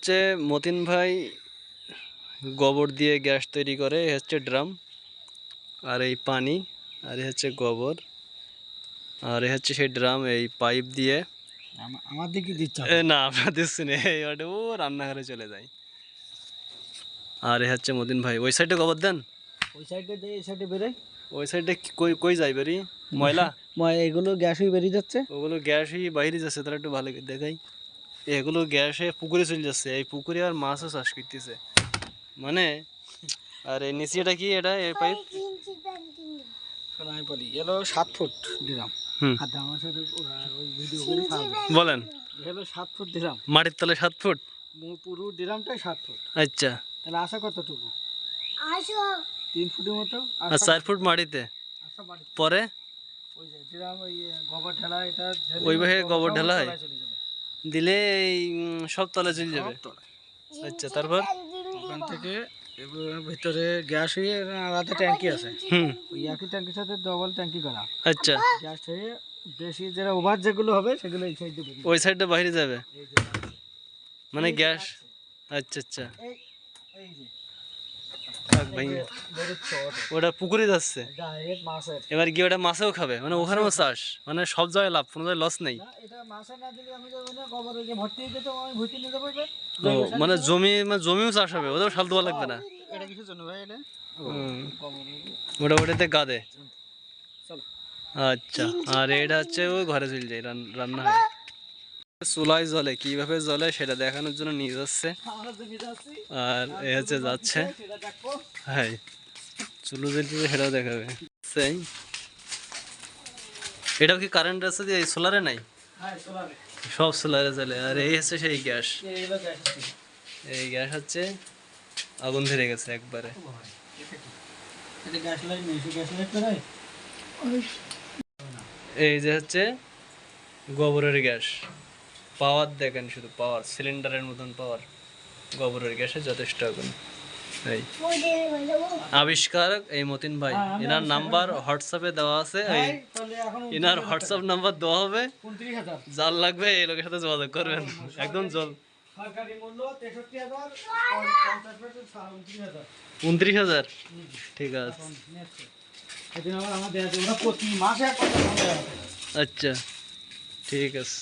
হচ্ছে মতিন ভাই গোবর দিয়ে গ্যাস তৈরি করে এ হচ্ছে ড্রাম আর এই পানি আর এ হচ্ছে গোবর আর এ হচ্ছে সেই ড্রাম এই পাইপ দিয়ে। আমা- আমার দিকে দিচ্ছে না আপনার দিচ্ছি না এই ও রান্নাঘরে চলে যায়। আর এ হচ্ছে মতিন ভাই ওই সাইডে গোবর দেন। ওই সাইডে দিয়ে এই সাইডে বেরোয়। ওই সাইডে কই কই যাই বেরি? ময়লা? ময় এগুলো গ্যাসই বেরিয়ে যাচ্ছে। ওগুলো গ্যাসই বাইরে যাচ্ছে তারা একটু ভালো দেখাই। এগুলো গ্যাসে পুকুরে চলে যাচ্ছে। এই পুকুরে আর মাছও চাষ করতেছে। মানে আর এই নিচে এটা কি এটা? এই পাইপ? আমি বলি এলো সাত ফুট দিলাম আর আমার সাথে ওই ভিডিও বলেন। এলো সাত ফুট দিলাম মাটির তলে সাত ফুট? পুরো দিলামটাই সাত ফুট। আচ্ছা। তাহলে আসা কতটুকু? তিন ফুটের মতো? আর চার ফুট মাটিতে? পরে? ওই যে দিলাম ওই গোবর ঢালা এটা ওই ভাবে গোবর ঢালা দিলে সব তলা চলে যাবে। আচ্ছা তারপর? ওখান থেকে ভিতরে গ্যাস হয়ে আলাদা ট্যাঙ্কি আছে। হুম। ওই একই ট্যাঙ্কির সাথে ডবল ট্যাঙ্কি করা। আচ্ছা। গ্যাস হয়ে বেশি যেটা ওভার যেগুলো হবে সেগুলো এই সাইডে ওই সাইডে বাইরে যাবে? মানে গ্যাস? আচ্ছা আচ্ছা। ওটা। পুকুরে যাচ্ছে। এবার গিয়ে ওটা মাছেও খাবে। মানে ওখানেও চাষ। মানে সব জায়গায় লাভ কোনো জায়গায় লস নেই। ও মানে জমি মানে জমিও চাষ হবে ওটাও সাল দেওয়া লাগবে না? ওটাতে গাদে? আচ্ছা আর এটা হচ্ছে ওই ঘরে চলে যায় রান্না হয়। চুলাই জলে কীভাবে জলে সেটা দেখানোর জন্য নিয়ে যাচ্ছে। আর এ হচ্ছে যাচ্ছে। সেটা হ্যাঁ চুলো জ্বলছে সেটাও দেখাবে। সেই। এটাও কি কারেন্ট আছে যে সোলারে নাই? সব সোলারে চলে আর এই হচ্ছে সেই গ্যাস। এই গ্যাস হচ্ছে। আগুন ধরে গেছে একবারে। এই যে হচ্ছে গোবরের গ্যাস। পাওয়ার দেখেন শুধু পাওয়ার সিলিন্ডারের মতন পাওয়ার। গোবরের গ্যাসে যথেষ্ট আগুন। এই আবিষ্কারক এই মতিন ভাই। এনার নাম্বার হোয়াটসঅ্যাপে দেওয়া আছে। এই এনার হোয়াটসঅ্যাপ নাম্বার দেওয়া হবে। যার লাগবে এই লোকের সাথে যোগাযোগ করবেন। একদম জল উনত্রিশ হাজার। ঠিক আছে। আচ্ছা। ঠিক আছে।